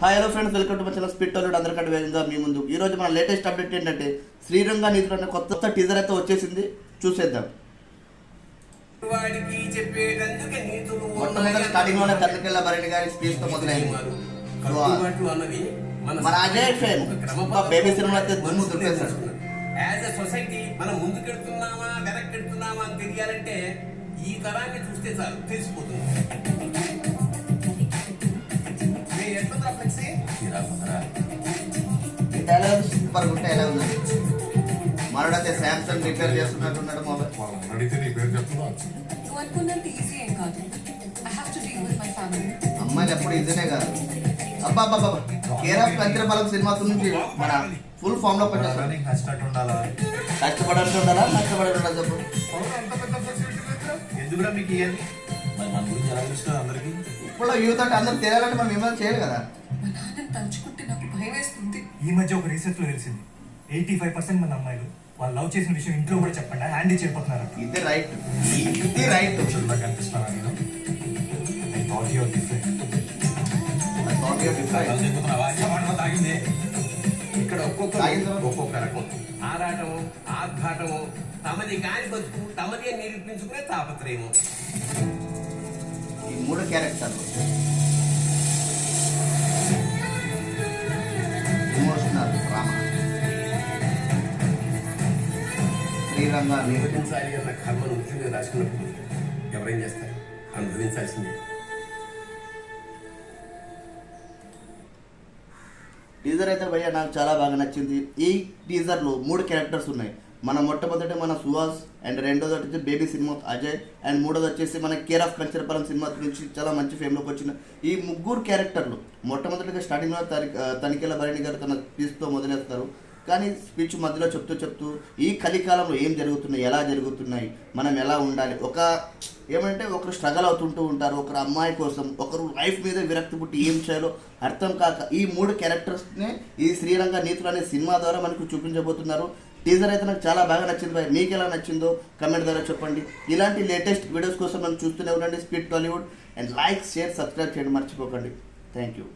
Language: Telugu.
Hi hello friends welcome to my channel speed Tollywood అందరికంటే వేగంగా మీ ముందు. ఈ రోజు మన లేటెస్ట్ అప్డేట్ ఏంటంటే శ్రీరంగ నీతులు అనే కొత్త టీజర్ అయితే వచ్చేసింది. చూసేద్దాం. మొట్టమొదటి స్టార్టింగ్లోనే కర్ణకెళ్ళ భరణి గారి స్పీచ్తో మొదలైంది. మన అజయ్ ఫేమ్ బేబీ సినిమా అయితే దుమ్ము దులిపేశాడు. యాజ్ ఎ సొసైటీ మనం ముందుకెడుతున్నామా వెనక్కెడుతున్నామా అని తెలియాలంటే ఈ తరాన్ని చూస్తే చాలు తెలిసిపోతుంది. డైలాగ్ సూపర్ ఉంటే ఎలా ఉంది మరుడైతే శాంసంగ్ రిపేర్ చేస్తున్నట్టున్నాడు మొబైల్ వాళ్ళని అడిగితే నీ పేరు చెప్తున్నా. నువ్వు అనుకున్నంత ఈజీ ఏం కాదు. I have to deal with my family అమ్మాయిలు ఎప్పుడు ఇదేనే కాదు. అబ్బా అబ్బా అబ్బా కేర్ ఆఫ్ కంచరపాలెం సినిమా నుంచి మన ఫుల్ ఫామ్లో రన్నింగ్ నచ్చినట్టు ఉండాలా? కష్టపడాల్సి ఉండాలా? చెప్పు? ఎందుకురా మీకు మరి మన గురించి ఎలా అందరికి? ఇప్పుడు యూత్ అంటే అందరు తెలియాలంటే మనం ఏమైనా చేయాలి కదా. వేస్తుంది ఈ మధ్య ఒక రీసెర్చ్లో తెలిసింది. ఎయిటీ ఫైవ్ పర్సెంట్ మంది అమ్మాయిలు వాళ్ళు లవ్ చేసిన విషయం ఇంట్లో కూడా చెప్పండి హ్యాండిల్ చేయబోతున్నారు ఇది రైట్. ఇది రైట్. చూడడానికి కనిపిస్తానా నేను ఐ థాట్ యువర్ డిఫరెంట్. ఇక్కడ ఒక్కొక్క తాగిందా? ఒక్కొక్క రకం ఆరాటము ఆర్భాటము తమది కాని బతుకు తమది అని నిరూపించుకునే తాపత్రయము. ఈ మూడు క్యారెక్టర్లు. శ్రీరంగ నిర్వహించాలి అన్న కర్మను ముఖ్యంగా రాసుకున్నప్పుడు ఎవరేం చేస్తారు? అనుభవించాల్సిందే. టీజర్ అయితే భయ్య నాకు చాలా బాగా నచ్చింది. ఈ టీజర్లో మూడు క్యారెక్టర్స్ ఉన్నాయి. మన మొట్టమొదటి మన సుహాస్ అండ్ రెండోది వచ్చేసి బేబీ సినిమా అజయ్ అండ్ మూడోది వచ్చేసి మన కేర్ ఆఫ్ కంచరపాలెం సినిమా నుంచి చాలా మంచి ఫేమ్లోకి వచ్చిన ఈ ముగ్గురు క్యారెక్టర్లు మొట్టమొదటిగా స్టార్టింగ్లో తని తనిఖీల భరణి గారు తన పీస్తో మొదలెస్తారు కానీ స్పీచ్ మధ్యలో చెప్తూ చెప్తూ ఈ కలికాలంలో ఏం జరుగుతున్నాయి ఎలా జరుగుతున్నాయి మనం ఎలా ఉండాలి? ఒక ఏమంటే ఒకరు స్ట్రగల్ అవుతుంటూ ఉంటారు ఒకరు అమ్మాయి కోసం ఒకరు లైఫ్ మీద విరక్తి పుట్టి ఏం చేయాలో అర్థం కాక ఈ మూడు క్యారెక్టర్స్ని ఈ శ్రీరంగ నీతులు అనే సినిమా ద్వారా మనకు చూపించబోతున్నారు. టీజర్ అయితే నాకు చాలా బాగా నచ్చింది భాయ్. మీకు ఎలా నచ్చిందో కమెంట్ ద్వారా చెప్పండి. ఇలాంటి లేటెస్ట్ వీడియోస్ కోసం మనం చూస్తూనే ఉండండి speed Tollywood and like share subscribe చేయడం మర్చిపోకండి. Thank you